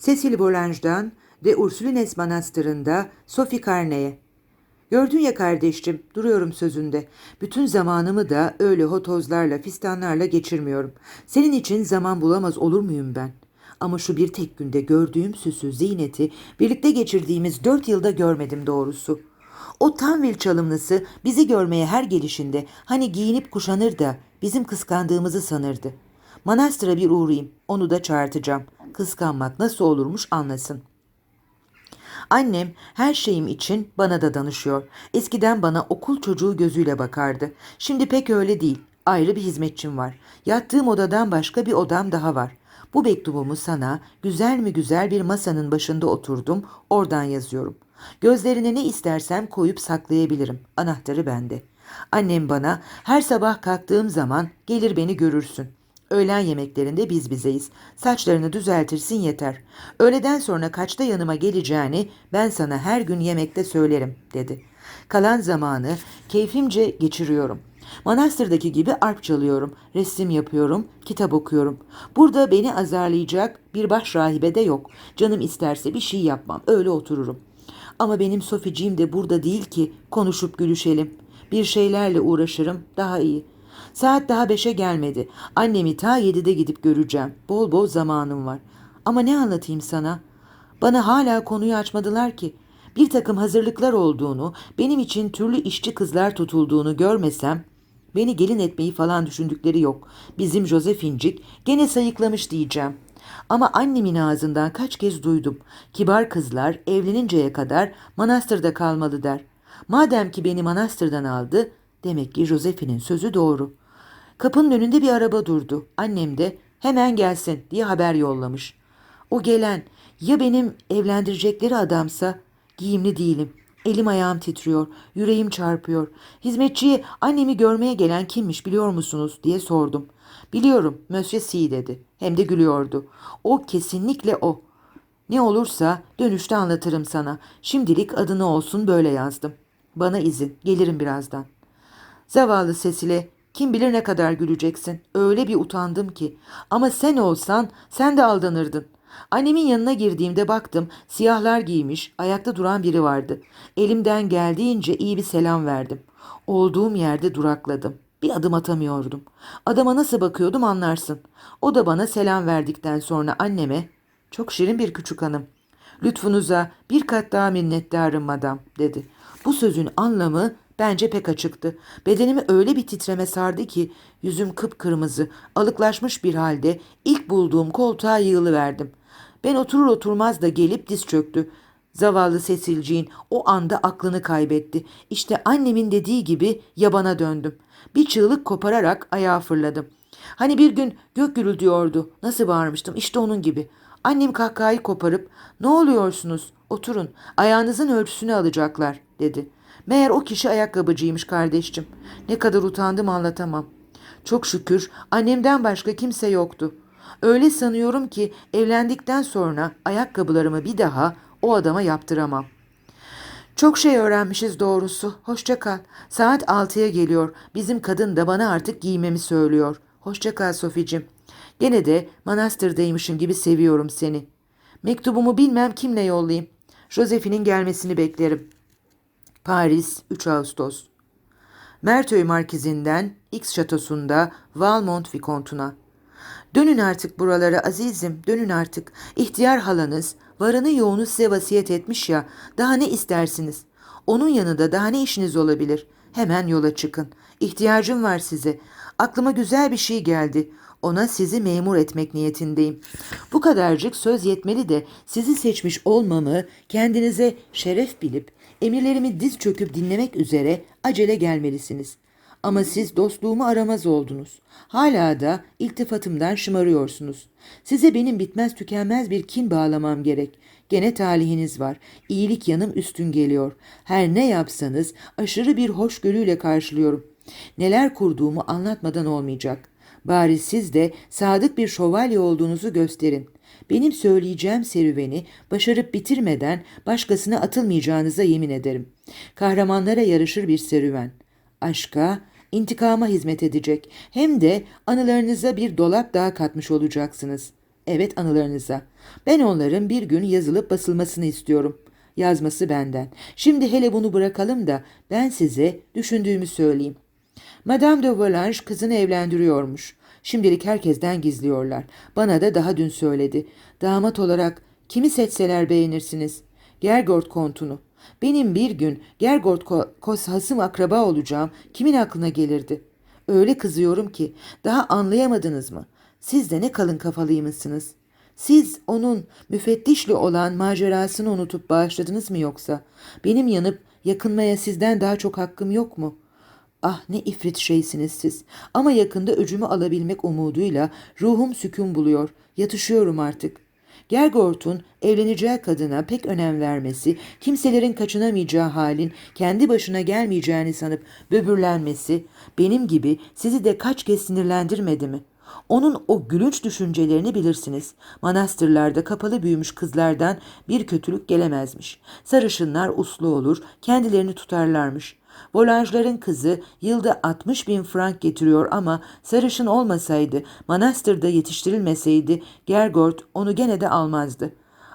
Cecil Bolange'dan de Ursulines Manastırı'nda Sophie Carney'e. Gördün ya kardeşim, duruyorum sözünde. Bütün zamanımı da öyle hotozlarla, fistanlarla geçirmiyorum. Senin için zaman bulamaz olur muyum ben? Ama şu bir tek günde gördüğüm süsü, ziyneti, birlikte geçirdiğimiz dört yılda görmedim doğrusu. O Tanvil çalımlısı bizi görmeye her gelişinde hani giyinip kuşanır da bizim kıskandığımızı sanırdı. Manastıra bir uğrayayım, onu da çağırtacağım. Kıskanmak nasıl olurmuş anlasın. Annem her şeyim için bana da danışıyor. Eskiden bana okul çocuğu gözüyle bakardı. Şimdi pek öyle değil. Ayrı bir hizmetçim var. Yattığım odadan başka bir odam daha var. Bu mektubumu sana güzel mi güzel bir masanın başında oturdum, oradan yazıyorum. Gözlerine ne istersem koyup saklayabilirim. Anahtarı bende. Annem bana her sabah kalktığım zaman gelir beni görürsün. Öğlen yemeklerinde biz bizeyiz. Saçlarını düzeltirsin yeter. Öğleden sonra kaçta yanıma geleceğini ben sana her gün yemekte söylerim dedi. Kalan zamanı keyfimce geçiriyorum. Manastırdaki gibi arp çalıyorum, resim yapıyorum, kitap okuyorum. Burada beni azarlayacak bir baş rahibe de yok. Canım isterse bir şey yapmam, öyle otururum. Ama benim Soficiğim de burada değil ki konuşup gülüşelim. Bir şeylerle uğraşırım, daha iyi. Saat daha beşe gelmedi. Annemi ta yedide gidip göreceğim. Bol bol zamanım var. Ama ne anlatayım sana? Bana hala konuyu açmadılar ki. Bir takım hazırlıklar olduğunu, benim için türlü işçi kızlar tutulduğunu görmesem, beni gelin etmeyi falan düşündükleri yok. Bizim Josephincik gene sayıklamış diyeceğim. Ama annemin ağzından kaç kez duydum. Kibar kızlar evleninceye kadar manastırda kalmalı der. Madem ki beni manastırdan aldı, demek ki Josephine'in sözü doğru. Kapının önünde bir araba durdu. Annem de hemen gelsin diye haber yollamış. O gelen ya benim evlendirecekleri adamsa giyimli değilim. Elim ayağım titriyor, yüreğim çarpıyor. Hizmetçiye annemi görmeye gelen kimmiş biliyor musunuz diye sordum. Biliyorum Monsieur C dedi. Hem de gülüyordu. O kesinlikle o. Ne olursa dönüşte anlatırım sana. Şimdilik adını olsun böyle yazdım. Bana izin, gelirim birazdan. Zavallı Sesile kim bilir ne kadar güleceksin. Öyle bir utandım ki. Ama sen olsan sen de aldanırdın. Annemin yanına girdiğimde baktım siyahlar giymiş ayakta duran biri vardı. Elimden geldiğince iyi bir selam verdim. Olduğum yerde durakladım. Bir adım atamıyordum. Adama nasıl bakıyordum anlarsın. O da bana selam verdikten sonra anneme çok şirin bir küçük hanım. Lütfunuza bir kat daha minnettarım madam dedi. Bu sözün anlamı bence pek açıktı. Bedenimi öyle bir titreme sardı ki yüzüm kıpkırmızı, alıklaşmış bir halde ilk bulduğum koltuğa yığılıverdim. Ben oturur oturmaz da gelip diz çöktü. Zavallı Sesilciğin o anda aklını kaybetti. İşte annemin dediği gibi yabana döndüm. Bir çığlık kopararak ayağa fırladım. Hani bir gün gök gürültüyordu. Nasıl bağırmıştım işte onun gibi. Annem kahkahayı koparıp ne oluyorsunuz oturun ayağınızın ölçüsünü alacaklar dedi. Meğer o kişi ayakkabıcıymış kardeşçim. Ne kadar utandım anlatamam. Çok şükür annemden başka kimse yoktu. Öyle sanıyorum ki evlendikten sonra ayakkabılarımı bir daha o adama yaptıramam. Çok şey öğrenmişiz doğrusu. Hoşça kal. Saat altıya geliyor. Bizim kadın da bana artık giymemi söylüyor. Hoşça kal Soficim. Gene de manastırdaymışım gibi seviyorum seni. Mektubumu bilmem kimle yollayayım. Josephine'in gelmesini beklerim. Paris 3 Ağustos Mertöy Markizinden X şatosunda Valmont Vikontu'na. Dönün artık buralara azizim, dönün artık. İhtiyar halanız, varını yoğunu size vasiyet etmiş ya, daha ne istersiniz? Onun yanında daha ne işiniz olabilir? Hemen yola çıkın. İhtiyacım var size. Aklıma güzel bir şey geldi. Ona sizi memur etmek niyetindeyim. Bu kadarcık söz yetmeli de sizi seçmiş olmamı kendinize şeref bilip emirlerimi diz çöküp dinlemek üzere acele gelmelisiniz. Ama siz dostluğumu aramaz oldunuz. Hala da iltifatımdan şımarıyorsunuz. Size benim bitmez tükenmez bir kin bağlamam gerek. Gene talihiniz var. İyilik yanım üstün geliyor. Her ne yapsanız aşırı bir hoşgörüyle karşılıyorum. Neler kurduğumu anlatmadan olmayacak. Bari siz de sadık bir şövalye olduğunuzu gösterin. Benim söyleyeceğim serüveni başarıp bitirmeden başkasına atılmayacağınıza yemin ederim. Kahramanlara yarışır bir serüven. Aşka, intikama hizmet edecek. Hem de anılarınıza bir dolap daha katmış olacaksınız. Evet anılarınıza. Ben onların bir gün yazılıp basılmasını istiyorum. Yazması benden. Şimdi hele bunu bırakalım da ben size düşündüğümü söyleyeyim. Madame de Volange kızını evlendiriyormuş. Şimdilik herkesten gizliyorlar. Bana da daha dün söyledi. Damat olarak kimi seçseler beğenirsiniz. Gergort kontunu. Benim bir gün Gergort ko- kos hasım akraba olacağım kimin aklına gelirdi? Öyle kızıyorum ki daha anlayamadınız mı? Siz de ne kalın kafalıymışsınız. Siz onun müfettişli olan macerasını unutup bağışladınız mı yoksa? Benim yanıp yakınmaya sizden daha çok hakkım yok mu?'' Ah ne ifrit şeysiniz siz. Ama yakında öcümü alabilmek umuduyla ruhum sükun buluyor. Yatışıyorum artık. Gergort'un evleneceği kadına pek önem vermesi, kimselerin kaçınamayacağı halin kendi başına gelmeyeceğini sanıp böbürlenmesi, benim gibi sizi de kaç kez sinirlendirmedi mi? Onun o gülünç düşüncelerini bilirsiniz. Manastırlarda kapalı büyümüş kızlardan bir kötülük gelemezmiş. Sarışınlar uslu olur, kendilerini tutarlarmış. Volanjların kızı yılda 60 bin frank getiriyor ama sarışın olmasaydı, manastırda yetiştirilmeseydi Gergort onu gene de almazdı.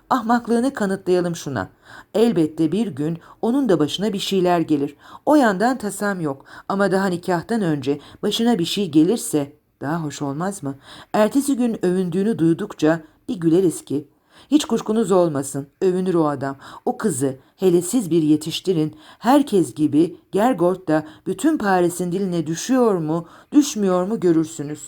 Ahmaklığını kanıtlayalım şuna. Elbette bir gün onun da başına bir şeyler gelir. O yandan tasam yok ama daha nikahtan önce başına bir şey gelirse daha hoş olmaz mı? Ertesi gün övündüğünü duydukça bir güleriz ki. Hiç kuşkunuz olmasın, övünür o adam. O kızı, hele siz bir yetiştirin, herkes gibi Gergort da bütün Paris'in diline düşüyor mu, düşmüyor mu görürsünüz.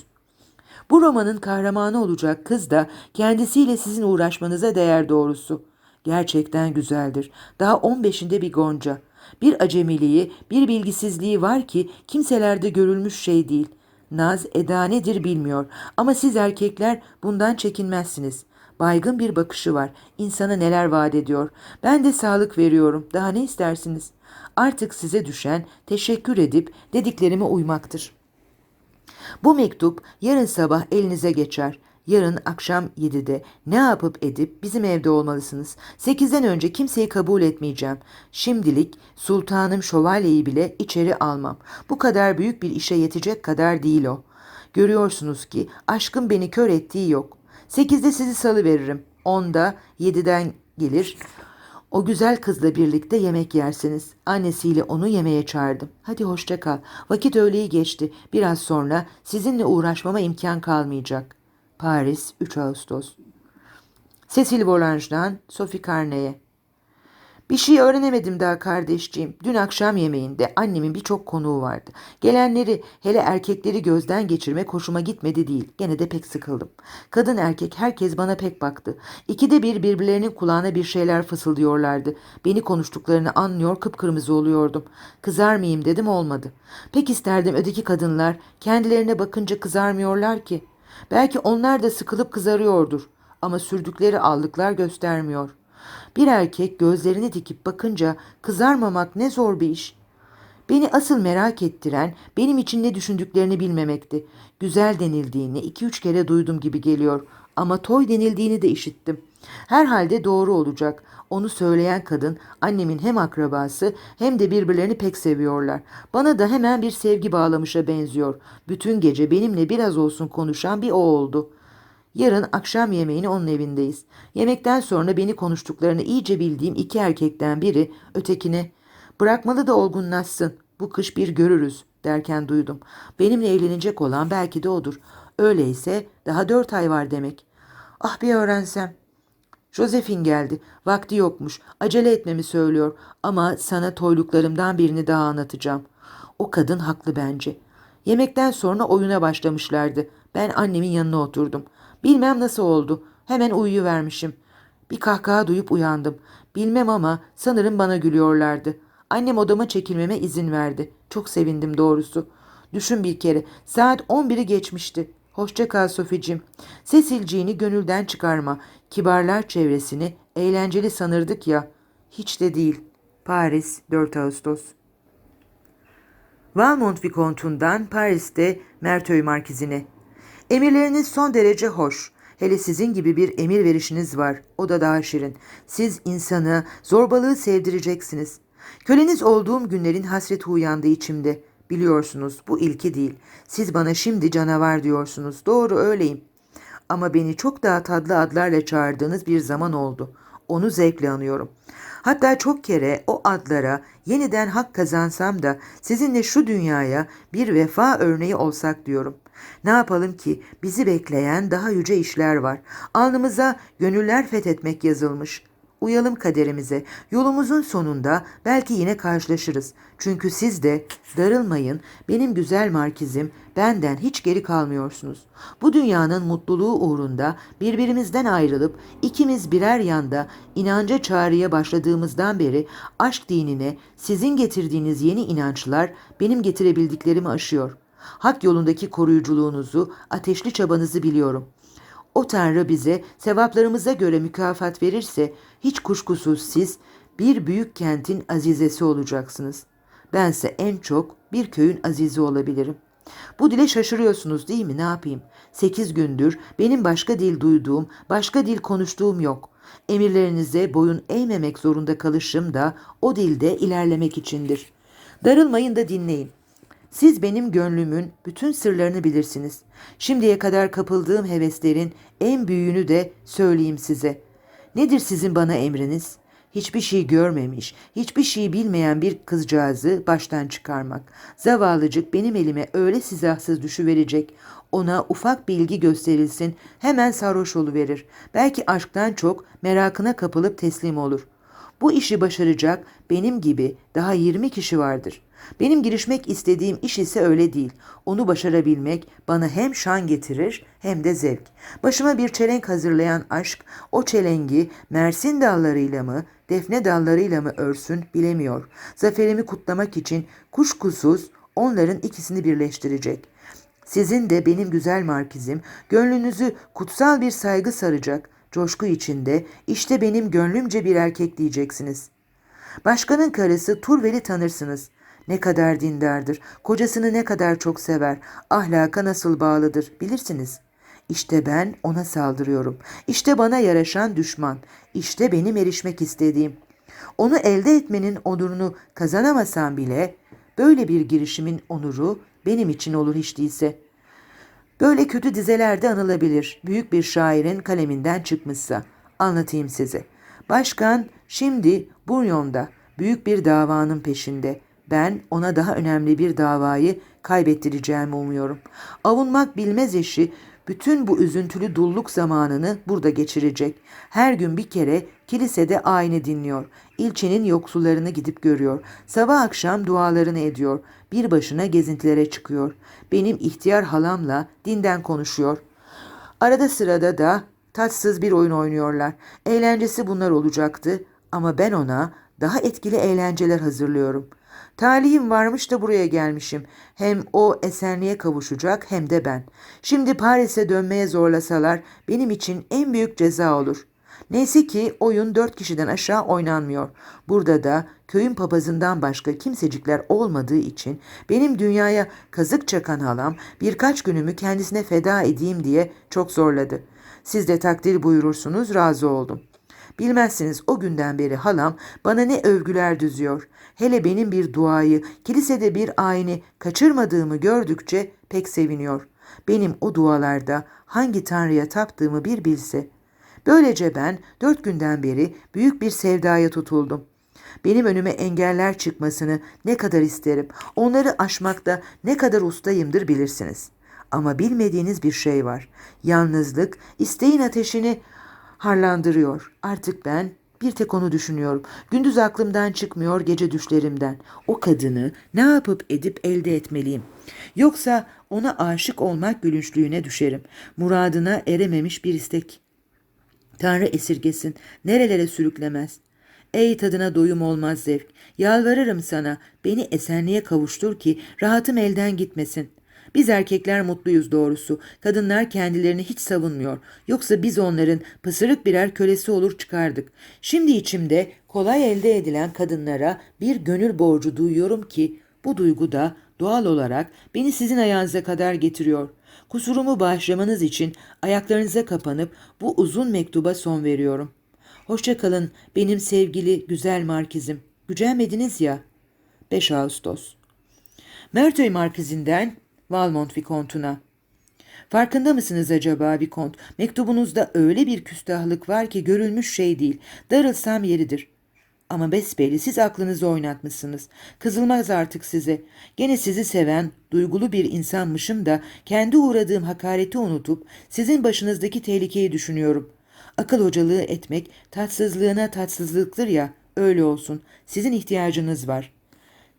Bu romanın kahramanı olacak kız da kendisiyle sizin uğraşmanıza değer doğrusu. Gerçekten güzeldir. Daha 15'inde bir gonca. Bir acemiliği, bir bilgisizliği var ki kimselerde görülmüş şey değil. Naz eda nedir bilmiyor ama siz erkekler bundan çekinmezsiniz. Baygın bir bakışı var. İnsana neler vaat ediyor. Ben de sağlık veriyorum. Daha ne istersiniz? Artık size düşen teşekkür edip dediklerime uymaktır. Bu mektup yarın sabah elinize geçer. Yarın akşam 7'de ne yapıp edip bizim evde olmalısınız. 8'den önce kimseyi kabul etmeyeceğim. Şimdilik sultanım şövalyeyi bile içeri almam. Bu kadar büyük bir işe yetecek kadar değil o. Görüyorsunuz ki aşkım beni kör ettiği yok. 8'de sizi salı veririm. 10'da 7'den gelir. O güzel kızla birlikte yemek yersiniz. Annesiyle onu yemeğe çağırdım. Hadi hoşça kal. Vakit öğleyi geçti. Biraz sonra sizinle uğraşmama imkan kalmayacak. Paris 3 Ağustos Cecil Volange'dan Sophie Carney'e bir şey öğrenemedim daha kardeşciğim. Dün akşam yemeğinde annemin birçok konuğu vardı. Gelenleri hele erkekleri gözden geçirmek hoşuma gitmedi değil. Gene de pek sıkıldım. Kadın erkek herkes bana pek baktı. İkide bir birbirlerinin kulağına bir şeyler fısıldıyorlardı. Beni konuştuklarını anlıyor kıpkırmızı oluyordum. Kızar mıyım dedim olmadı. Pek isterdim öteki kadınlar kendilerine bakınca kızarmıyorlar ki. Belki onlar da sıkılıp kızarıyordur. Ama sürdükleri allıklar göstermiyor. Bir erkek gözlerini dikip bakınca kızarmamak ne zor bir iş. Beni asıl merak ettiren benim için ne düşündüklerini bilmemekti. Güzel denildiğini iki üç kere duydum gibi geliyor ama toy denildiğini de işittim. Herhalde doğru olacak. Onu söyleyen kadın annemin hem akrabası hem de birbirlerini pek seviyorlar. Bana da hemen bir sevgi bağlamışa benziyor. Bütün gece benimle biraz olsun konuşan bir o oldu.'' Yarın akşam yemeğini onun evindeyiz. Yemekten sonra beni konuştuklarını iyice bildiğim iki erkekten biri ötekine bırakmalı da olgunlaşsın. Bu kış bir görürüz derken duydum. Benimle evlenecek olan belki de odur. Öyleyse daha dört ay var demek. Ah bir öğrensem. Josephine geldi. Vakti yokmuş. Acele etmemi söylüyor. Ama sana toyluklarımdan birini daha anlatacağım. O kadın haklı bence. Yemekten sonra oyuna başlamışlardı. Ben annemin yanına oturdum. Bilmem nasıl oldu. Hemen uyuyuvermişim. Bir kahkaha duyup uyandım. Bilmem ama sanırım bana gülüyorlardı. Annem odama çekilmeme izin verdi. Çok sevindim doğrusu. Düşün bir kere. Saat 11'i geçmişti. Hoşça kal Soficim. Sesilciğini gönülden çıkarma. Kibarlar çevresini eğlenceli sanırdık ya. Hiç de değil. Paris 4 Ağustos Valmont Vikontu'ndan Paris'te Mertöy Markizine Emirleriniz son derece hoş. Hele sizin gibi bir emir verişiniz var. O da daha şirin. Siz insanı, zorbalığı sevdireceksiniz. Köleniz olduğum günlerin hasreti uyandı içimde. Biliyorsunuz bu ilki değil. Siz bana şimdi canavar diyorsunuz. Doğru öyleyim. Ama beni çok daha tatlı adlarla çağırdığınız bir zaman oldu. Onu zevkle anıyorum. Hatta çok kere o adlara yeniden hak kazansam da sizinle şu dünyaya bir vefa örneği olsak diyorum. Ne yapalım ki bizi bekleyen daha yüce işler var. Alnımıza gönüller fethetmek yazılmış. Uyalım kaderimize. Yolumuzun sonunda belki yine karşılaşırız. Çünkü siz de darılmayın benim güzel markizim benden hiç geri kalmıyorsunuz. Bu dünyanın mutluluğu uğrunda birbirimizden ayrılıp ikimiz birer yanda inanca çağrıya başladığımızdan beri aşk dinine sizin getirdiğiniz yeni inançlar benim getirebildiklerimi aşıyor. Hak yolundaki koruyuculuğunuzu, ateşli çabanızı biliyorum. O Tanrı bize sevaplarımıza göre mükafat verirse hiç kuşkusuz siz bir büyük kentin azizesi olacaksınız. Bense en çok bir köyün azizi olabilirim. Bu dile şaşırıyorsunuz değil mi? Ne yapayım? Sekiz gündür benim başka dil duyduğum, başka dil konuştuğum yok. Emirlerinize boyun eğmemek zorunda kalışım da o dilde ilerlemek içindir. Darılmayın da dinleyin. Siz benim gönlümün bütün sırlarını bilirsiniz. Şimdiye kadar kapıldığım heveslerin en büyüğünü de söyleyeyim size. Nedir sizin bana emriniz? Hiçbir şey görmemiş, hiçbir şey bilmeyen bir kızcağızı baştan çıkarmak. Zavallıcık benim elime öyle sizahsız düşüverecek. Ona ufak bilgi gösterilsin, hemen sarhoş verir. Belki aşktan çok merakına kapılıp teslim olur. Bu işi başaracak benim gibi daha 20 kişi vardır. Benim girişmek istediğim iş ise öyle değil. Onu başarabilmek bana hem şan getirir hem de zevk. Başıma bir çelenk hazırlayan aşk o çelengi mersin dallarıyla mı, defne dallarıyla mı örsün bilemiyor. Zaferimi kutlamak için kuşkusuz onların ikisini birleştirecek. Sizin de benim güzel markizim gönlünüzü kutsal bir saygı saracak. Coşku içinde işte benim gönlümce bir erkek diyeceksiniz. Başkanın karısı Turvel'i tanırsınız. Ne kadar dindardır, kocasını ne kadar çok sever, ahlaka nasıl bağlıdır bilirsiniz. İşte ben ona saldırıyorum. İşte bana yaraşan düşman. İşte benim erişmek istediğim. Onu elde etmenin onurunu kazanamasam bile böyle bir girişimin onuru benim için olur hiç değilse. Böyle kötü dizelerde anılabilir. Büyük bir şairin kaleminden çıkmışsa. Anlatayım size. Başkan şimdi Bunyon'da büyük bir davanın peşinde. Ben ona daha önemli bir davayı kaybettireceğimi umuyorum. Avunmak bilmez eşi bütün bu üzüntülü dulluk zamanını burada geçirecek. Her gün bir kere kilisede ayini dinliyor. İlçenin yoksullarını gidip görüyor. Sabah akşam dualarını ediyor. Bir başına gezintilere çıkıyor. Benim ihtiyar halamla dinden konuşuyor. Arada sırada da tatsız bir oyun oynuyorlar. Eğlencesi bunlar olacaktı ama ben ona daha etkili eğlenceler hazırlıyorum. Talihim varmış da buraya gelmişim. Hem o esenliğe kavuşacak hem de ben. Şimdi Paris'e dönmeye zorlasalar benim için en büyük ceza olur. Neyse ki oyun dört kişiden aşağı oynanmıyor. Burada da köyün papazından başka kimsecikler olmadığı için benim dünyaya kazık çakan halam birkaç günümü kendisine feda edeyim diye çok zorladı. Siz de takdir buyurursunuz razı oldum. Bilmezsiniz o günden beri halam bana ne övgüler düzüyor. Hele benim bir duayı, kilisede bir ayini kaçırmadığımı gördükçe pek seviniyor. Benim o dualarda hangi tanrıya taptığımı bir bilse. Böylece ben dört günden beri büyük bir sevdaya tutuldum. Benim önüme engeller çıkmasını ne kadar isterim. Onları aşmakta ne kadar ustayımdır bilirsiniz. Ama bilmediğiniz bir şey var. Yalnızlık isteğin ateşini harlandırıyor. Artık ben bir tek onu düşünüyorum. Gündüz aklımdan çıkmıyor, gece düşlerimden. O kadını ne yapıp edip elde etmeliyim. Yoksa ona aşık olmak gülünçlüğüne düşerim. Muradına erememiş bir istek. Tanrı esirgesin, nerelere sürüklemez. Ey tadına doyum olmaz zevk. Yalvarırım sana, beni esenliğe kavuştur ki rahatım elden gitmesin. Biz erkekler mutluyuz doğrusu. Kadınlar kendilerini hiç savunmuyor. Yoksa biz onların pısırık birer kölesi olur çıkardık. Şimdi içimde kolay elde edilen kadınlara bir gönül borcu duyuyorum ki bu duygu da doğal olarak beni sizin ayağınıza kadar getiriyor. Kusurumu bağışlamanız için ayaklarınıza kapanıp bu uzun mektuba son veriyorum. Hoşça kalın benim sevgili güzel markizim. Gücenmediniz ya. 5 Ağustos Merteuil Markizinden Valmont Vikontu'na. Farkında mısınız acaba Vikont? Mektubunuzda öyle bir küstahlık var ki görülmüş şey değil. Darılsam yeridir. Ama besbelli siz aklınızı oynatmışsınız. Kızılmaz artık size. Gene sizi seven, duygulu bir insanmışım da kendi uğradığım hakareti unutup sizin başınızdaki tehlikeyi düşünüyorum. Akıl hocalığı etmek tatsızlığına tatsızlıktır ya, öyle olsun. Sizin ihtiyacınız var.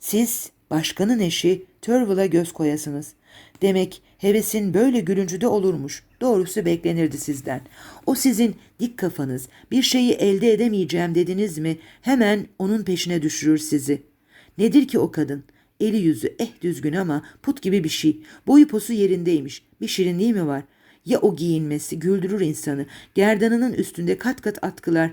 Siz başkanın eşi Turville'a göz koyasınız. Demek hevesin böyle gülüncüde olurmuş. Doğrusu beklenirdi sizden. O sizin dik kafanız, bir şeyi elde edemeyeceğim dediniz mi hemen onun peşine düşürür sizi. Nedir ki o kadın? Eli yüzü eh düzgün ama put gibi bir şey. Boyu posu yerindeymiş. Bir şirinliği mi var? Ya o giyinmesi güldürür insanı. Gerdanının üstünde kat kat atkılar.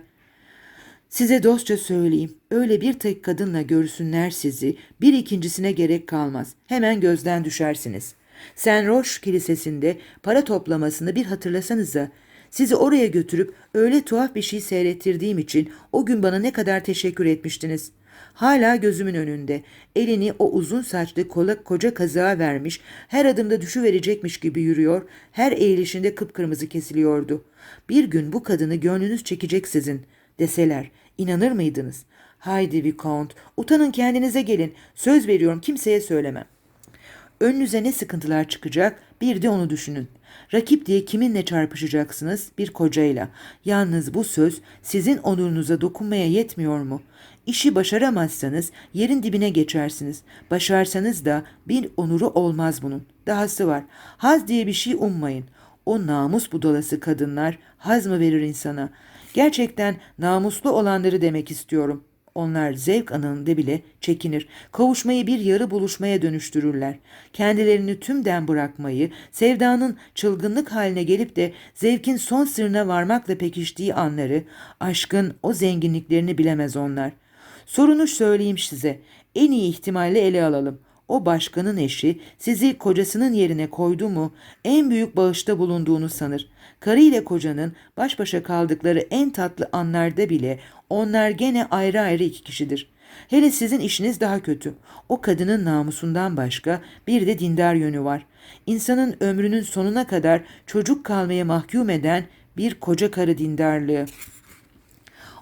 Size dostça söyleyeyim. Öyle bir tek kadınla görsünler sizi. Bir ikincisine gerek kalmaz. Hemen gözden düşersiniz. Sen Roş kilisesinde para toplamasını bir hatırlasanıza. Sizi oraya götürüp öyle tuhaf bir şey seyrettirdiğim için o gün bana ne kadar teşekkür etmiştiniz. Hala gözümün önünde. Elini o uzun saçlı kola koca kazığa vermiş, her adımda düşüverecekmiş gibi yürüyor, her eğilişinde kıpkırmızı kesiliyordu. Bir gün bu kadını gönlünüz çekecek sizin deseler inanır mıydınız? Haydi Vicomte, utanın kendinize gelin. Söz veriyorum kimseye söylemem. Önünüze ne sıkıntılar çıkacak bir de onu düşünün. Rakip diye kiminle çarpışacaksınız? Bir kocayla. Yalnız bu söz sizin onurunuza dokunmaya yetmiyor mu? İşi başaramazsanız yerin dibine geçersiniz. Başarsanız da bir onuru olmaz bunun. Dahası var. Haz diye bir şey ummayın. O namus budalası kadınlar haz mı verir insana? Gerçekten namuslu olanları demek istiyorum. Onlar zevk anında bile çekinir. Kavuşmayı bir yarı buluşmaya dönüştürürler. Kendilerini tümden bırakmayı, sevdanın çılgınlık haline gelip de zevkin son sırrına varmakla pekiştiği anları, aşkın o zenginliklerini bilemez onlar. Sorunu söyleyeyim size. En iyi ihtimalle ele alalım. O başkanın eşi sizi kocasının yerine koydu mu en büyük bağışta bulunduğunu sanır. Karı ile kocanın baş başa kaldıkları en tatlı anlarda bile onlar gene ayrı ayrı iki kişidir. Hele sizin işiniz daha kötü. O kadının namusundan başka bir de dindar yönü var. İnsanın ömrünün sonuna kadar çocuk kalmaya mahkum eden bir koca karı dindarlığı.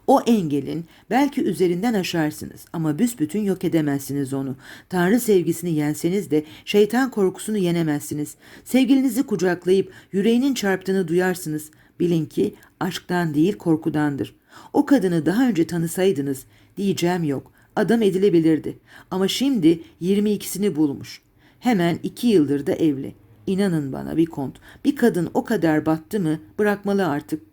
O engelin belki üzerinden aşarsınız ama büsbütün yok edemezsiniz onu. Tanrı sevgisini yenseniz de şeytan korkusunu yenemezsiniz. Sevgilinizi kucaklayıp yüreğinin çarptığını duyarsınız. Bilin ki aşktan değil korkudandır. O kadını daha önce tanısaydınız diyeceğim yok. Adam edilebilirdi. Ama şimdi 22'sini bulmuş. Hemen iki yıldır da evli. İnanın bana bir kont. Bir kadın o kadar battı mı bırakmalı artık.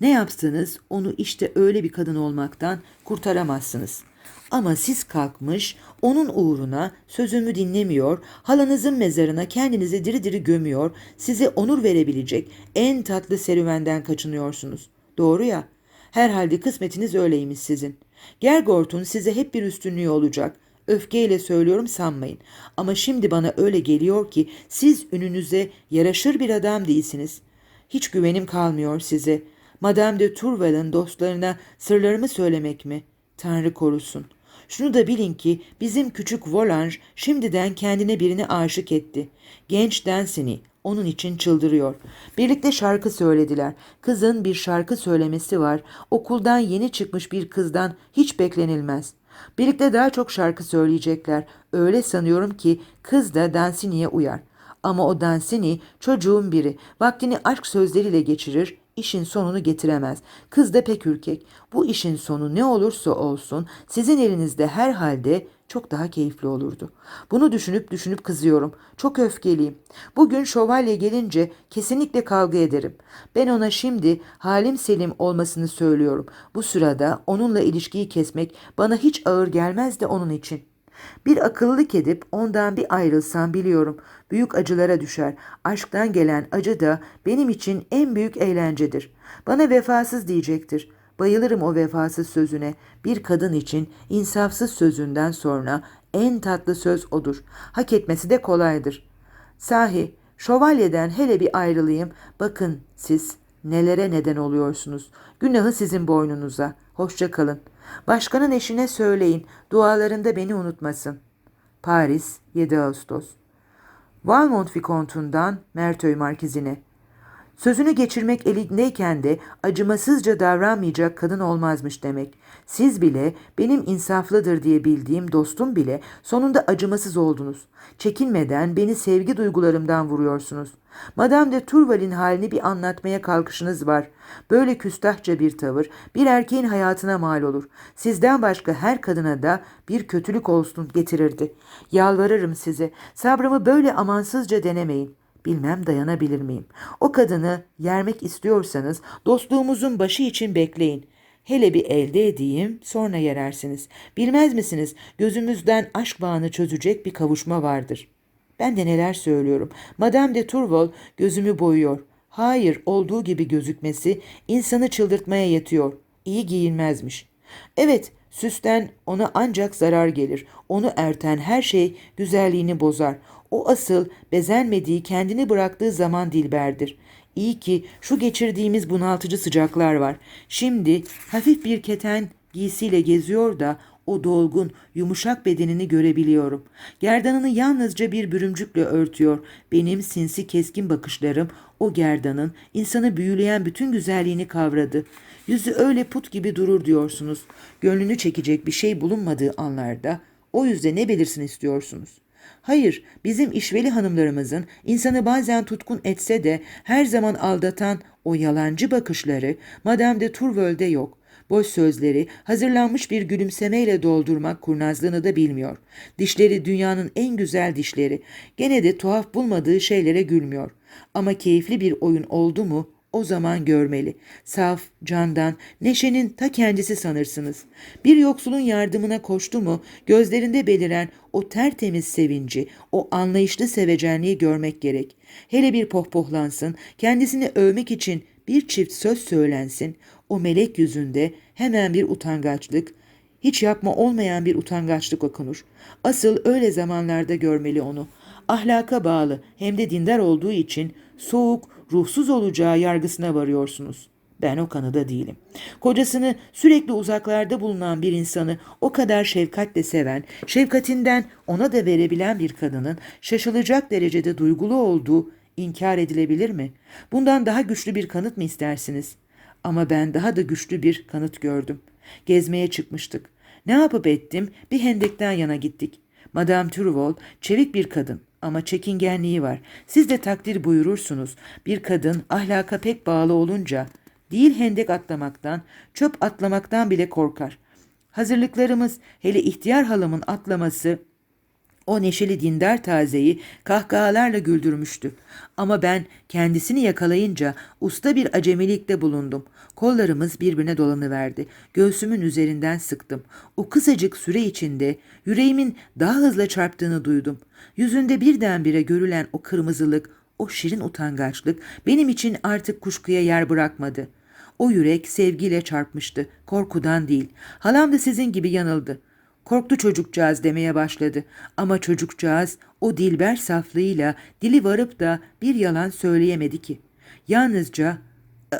Ne yapsanız onu işte öyle bir kadın olmaktan kurtaramazsınız. Ama siz kalkmış onun uğruna sözümü dinlemiyor, halanızın mezarına kendinizi diri diri gömüyor, size onur verebilecek en tatlı serüvenden kaçınıyorsunuz. Doğru ya, herhalde kısmetiniz öyleymiş sizin. Gergort'un size hep bir üstünlüğü olacak. Öfkeyle söylüyorum sanmayın. Ama şimdi bana öyle geliyor ki siz ününüze yaraşır bir adam değilsiniz. Hiç güvenim kalmıyor size. Madame de Tourvel'in dostlarına sırlarımı söylemek mi? Tanrı korusun. Şunu da bilin ki bizim küçük Volange şimdiden kendine birini aşık etti. Genç Danceny onun için çıldırıyor. Birlikte şarkı söylediler. Kızın bir şarkı söylemesi var. Okuldan yeni çıkmış bir kızdan hiç beklenilmez. Birlikte daha çok şarkı söyleyecekler. Öyle sanıyorum ki kız da Danceny'ye uyar. Ama o Danceny çocuğun biri. Vaktini aşk sözleriyle geçirir, işin sonunu getiremez. Kız da pek ürkek. Bu işin sonu ne olursa olsun sizin elinizde her halde çok daha keyifli olurdu. Bunu düşünüp düşünüp kızıyorum. Çok öfkeliyim. Bugün şövalye gelince kesinlikle kavga ederim. Ben ona şimdi halim selim olmasını söylüyorum. Bu sırada onunla ilişkiyi kesmek bana hiç ağır gelmez de onun için.'' Bir akıllılık edip ondan bir ayrılsam biliyorum. Büyük acılara düşer. Aşktan gelen acı da benim için en büyük eğlencedir. Bana vefasız diyecektir. Bayılırım o vefasız sözüne. Bir kadın için insafsız sözünden sonra en tatlı söz odur. Hak etmesi de kolaydır. Sahi, şövalyeden hele bir ayrılayım. Bakın siz nelere neden oluyorsunuz. Günahı sizin boynunuza. Hoşça kalın.'' Başkanın eşine söyleyin, dualarında beni unutmasın. Paris, 7 Ağustos. Valmont Vikontu'ndan Mertöy Markizine. Sözünü geçirmek elindeyken de acımasızca davranmayacak kadın olmazmış demek. Siz bile benim insaflıdır diye bildiğim dostum bile sonunda acımasız oldunuz. Çekinmeden beni sevgi duygularımdan vuruyorsunuz. Madame de Turval'in halini bir anlatmaya kalkışınız var. Böyle küstahça bir tavır bir erkeğin hayatına mal olur. Sizden başka her kadına da bir kötülük olsun getirirdi. Yalvarırım size sabrımı böyle amansızca denemeyin. Bilmem dayanabilir miyim? O kadını yermek istiyorsanız dostluğumuzun başı için bekleyin. Hele bir elde edeyim sonra yerersiniz. Bilmez misiniz gözümüzden aşk bağını çözecek bir kavuşma vardır. Ben de neler söylüyorum. Madame de Turval gözümü boyuyor. Hayır olduğu gibi gözükmesi insanı çıldırtmaya yetiyor. İyi giyinmezmiş. Evet süsten ona ancak zarar gelir. Onu erten her şey güzelliğini bozar. O asıl bezenmediği kendini bıraktığı zaman dilberdir. İyi ki şu geçirdiğimiz bunaltıcı sıcaklar var. Şimdi hafif bir keten giysiyle geziyor da o dolgun, yumuşak bedenini görebiliyorum. Gerdanını yalnızca bir bürümcükle örtüyor. Benim sinsi keskin bakışlarım o gerdanın insanı büyüleyen bütün güzelliğini kavradı. Yüzü öyle put gibi durur diyorsunuz. Gönlünü çekecek bir şey bulunmadığı anlarda o yüzde ne belirsin istiyorsunuz? Hayır, bizim işveli hanımlarımızın insanı bazen tutkun etse de her zaman aldatan o yalancı bakışları Madame de Turvel'de yok. Boş sözleri hazırlanmış bir gülümsemeyle doldurmak kurnazlığını da bilmiyor. Dişleri dünyanın en güzel dişleri. Gene de tuhaf bulmadığı şeylere gülmüyor. Ama keyifli bir oyun oldu mu o zaman görmeli. Saf, candan, neşenin ta kendisi sanırsınız. Bir yoksulun yardımına koştu mu gözlerinde beliren o tertemiz sevinci, o anlayışlı sevecenliği görmek gerek. Hele bir pohpohlansın, kendisini övmek için bir çift söz söylensin, o melek yüzünde hemen bir utangaçlık, hiç yapma olmayan bir utangaçlık okunur. Asıl öyle zamanlarda görmeli onu. Ahlaka bağlı hem de dindar olduğu için soğuk, ruhsuz olacağı yargısına varıyorsunuz. Ben o kanıda değilim. Kocasını sürekli uzaklarda bulunan bir insanı o kadar şefkatle seven, şefkatinden ona da verebilen bir kadının şaşılacak derecede duygulu olduğu inkar edilebilir mi? Bundan daha güçlü bir kanıt mı istersiniz? Ama ben daha da güçlü bir kanıt gördüm. Gezmeye çıkmıştık. Ne yapıp ettim bir hendekten yana gittik. Madame Turval çevik bir kadın ama çekingenliği var. Siz de takdir buyurursunuz. Bir kadın ahlaka pek bağlı olunca değil hendek atlamaktan, çöp atlamaktan bile korkar. Hazırlıklarımız hele ihtiyar halamın atlaması o neşeli dindar tazeyi kahkahalarla güldürmüştü. Ama ben kendisini yakalayınca usta bir acemilikte bulundum. Kollarımız birbirine dolanıverdi. Göğsümün üzerinden sıktım. O kısacık süre içinde yüreğimin daha hızlı çarptığını duydum. Yüzünde birdenbire görülen o kırmızılık, o şirin utangaçlık benim için artık kuşkuya yer bırakmadı. O yürek sevgiyle çarpmıştı, korkudan değil. Halam da sizin gibi yanıldı. Korktu çocukcağız demeye başladı. Ama çocukcağız o dilber saflığıyla dili varıp da bir yalan söyleyemedi ki. Yalnızca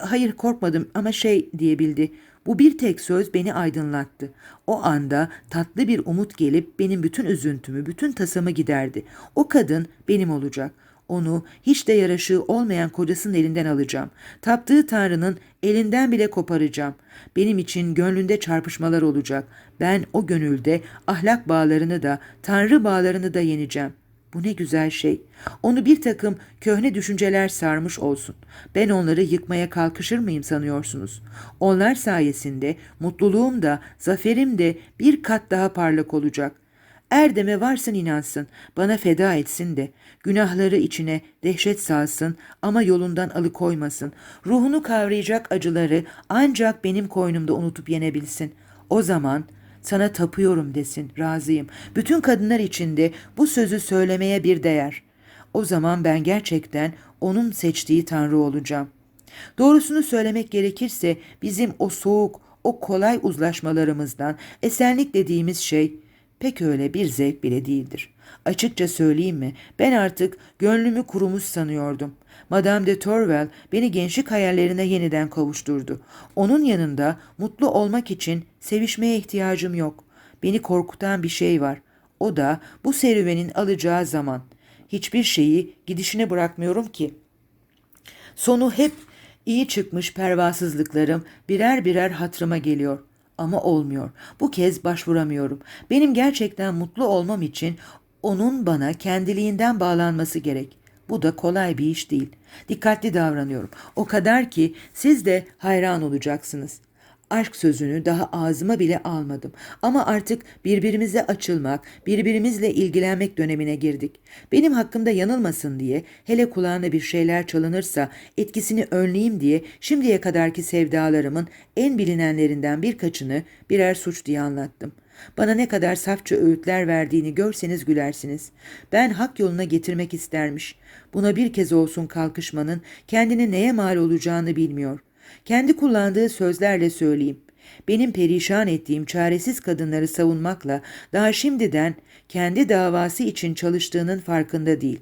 hayır korkmadım ama şey diyebildi. Bu bir tek söz beni aydınlattı. O anda tatlı bir umut gelip benim bütün üzüntümü, bütün tasamı giderdi. O kadın benim olacak. Onu hiç de yaraşığı olmayan kocasının elinden alacağım. Taptığı Tanrı'nın elinden bile koparacağım. Benim için gönlünde çarpışmalar olacak. Ben o gönülde ahlak bağlarını da, Tanrı bağlarını da yeneceğim. Bu ne güzel şey. Onu bir takım köhne düşünceler sarmış olsun. Ben onları yıkmaya kalkışır mıyım sanıyorsunuz? Onlar sayesinde mutluluğum da, zaferim de bir kat daha parlak olacak. Erdeme varsın inansın, bana feda etsin de, günahları içine dehşet salsın ama yolundan alıkoymasın. Ruhunu kavrayacak acıları ancak benim koynumda unutup yenebilsin. O zaman sana tapıyorum desin, razıyım. Bütün kadınlar içinde bu sözü söylemeye bir değer. O zaman ben gerçekten onun seçtiği Tanrı olacağım. Doğrusunu söylemek gerekirse bizim o soğuk, o kolay uzlaşmalarımızdan esenlik dediğimiz şey pek öyle bir zevk bile değildir. Açıkça söyleyeyim mi ben artık gönlümü kurumuş sanıyordum. Madame de Torvel beni gençlik hayallerine yeniden kavuşturdu. Onun yanında mutlu olmak için sevişmeye ihtiyacım yok. Beni korkutan bir şey var. O da bu serüvenin alacağı zaman. Hiçbir şeyi gidişine bırakmıyorum ki. Sonu hep iyi çıkmış pervasızlıklarım birer birer hatırıma geliyor. Ama olmuyor. Bu kez başvuramıyorum. Benim gerçekten mutlu olmam için onun bana kendiliğinden bağlanması gerek. Bu da kolay bir iş değil. Dikkatli davranıyorum. O kadar ki siz de hayran olacaksınız. Aşk sözünü daha ağzıma bile almadım. Ama artık birbirimize açılmak, birbirimizle ilgilenmek dönemine girdik. Benim hakkımda yanılmasın diye, hele kulağına bir şeyler çalınırsa etkisini önleyeyim diye şimdiye kadarki sevdalarımın en bilinenlerinden birkaçını birer suç diye anlattım. Bana ne kadar safça öğütler verdiğini görseniz gülersiniz. Ben hak yoluna getirmek istermiş. Buna bir kez olsun kalkışmanın kendine neye mal olacağını bilmiyor. Kendi kullandığı sözlerle söyleyeyim. Benim perişan ettiğim çaresiz kadınları savunmakla daha şimdiden kendi davası için çalıştığının farkında değil.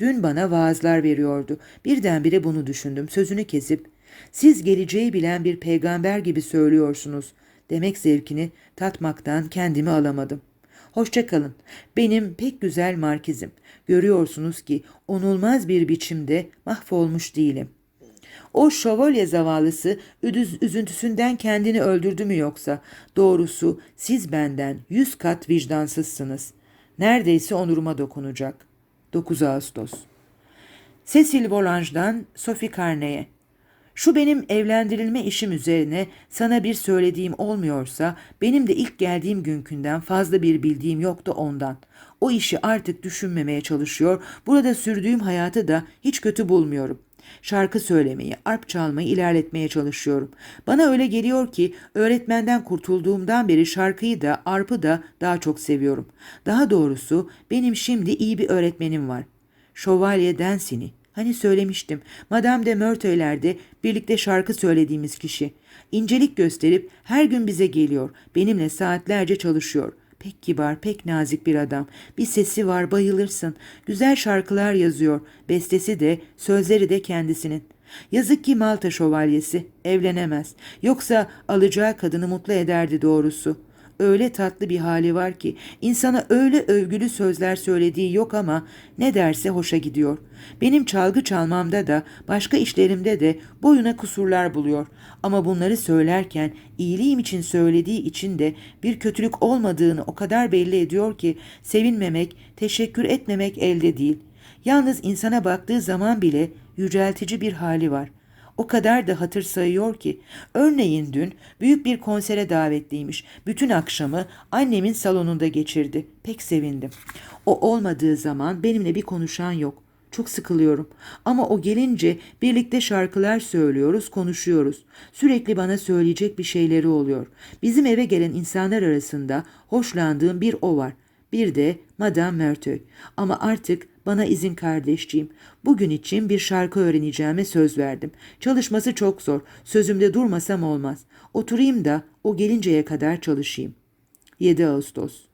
Dün bana vaazlar veriyordu. Birdenbire bunu düşündüm. Sözünü kesip, siz geleceği bilen bir peygamber gibi söylüyorsunuz. Demek zevkini tatmaktan kendimi alamadım. Hoşça kalın. Benim pek güzel markizim. Görüyorsunuz ki onulmaz bir biçimde mahvolmuş değilim. O şövalye zavallısı üdüz, üzüntüsünden kendini öldürdü mü yoksa? Doğrusu siz benden yüz kat vicdansızsınız. Neredeyse onuruma dokunacak. 9 Ağustos Cecil Volange'dan Sophie Carney'e şu benim evlendirilme işim üzerine sana bir söylediğim olmuyorsa benim de ilk geldiğim günkünden fazla bir bildiğim yoktu ondan. O işi artık düşünmemeye çalışıyor. Burada sürdüğüm hayatı da hiç kötü bulmuyorum. Şarkı söylemeyi, arp çalmayı ilerletmeye çalışıyorum. Bana öyle geliyor ki öğretmenden kurtulduğumdan beri şarkıyı da arpı da daha çok seviyorum. Daha doğrusu benim şimdi iyi bir öğretmenim var. Şövalye Dancini. Hani söylemiştim. Madame de Merteuil'lerde birlikte şarkı söylediğimiz kişi. İncelik gösterip her gün bize geliyor. Benimle saatlerce çalışıyor. Pek kibar, pek nazik bir adam. Bir sesi var, bayılırsın. Güzel şarkılar yazıyor. Bestesi de, sözleri de kendisinin. Yazık ki Malta şövalyesi evlenemez. Yoksa alacağı kadını mutlu ederdi doğrusu. Öyle tatlı bir hali var ki insana öyle övgülü sözler söylediği yok ama ne derse hoşa gidiyor. Benim çalgı çalmamda da başka işlerimde de boyuna kusurlar buluyor. Ama bunları söylerken iyiliğim için söylediği için de bir kötülük olmadığını o kadar belli ediyor ki sevinmemek, teşekkür etmemek elde değil. Yalnız insana baktığı zaman bile yüceltici bir hali var. O kadar da hatır sayıyor ki. Örneğin dün büyük bir konsere davetliymiş. Bütün akşamı annemin salonunda geçirdi. Pek sevindim. O olmadığı zaman benimle bir konuşan yok. Çok sıkılıyorum. Ama o gelince birlikte şarkılar söylüyoruz, konuşuyoruz. Sürekli bana söyleyecek bir şeyleri oluyor. Bizim eve gelen insanlar arasında hoşlandığım bir o var. Bir de Madame Merteuil. Ama artık bana izin kardeşciğim. Bugün için bir şarkı öğreneceğime söz verdim. Çalışması çok zor. Sözümde durmasam olmaz. Oturayım da o gelinceye kadar çalışayım. 7 Ağustos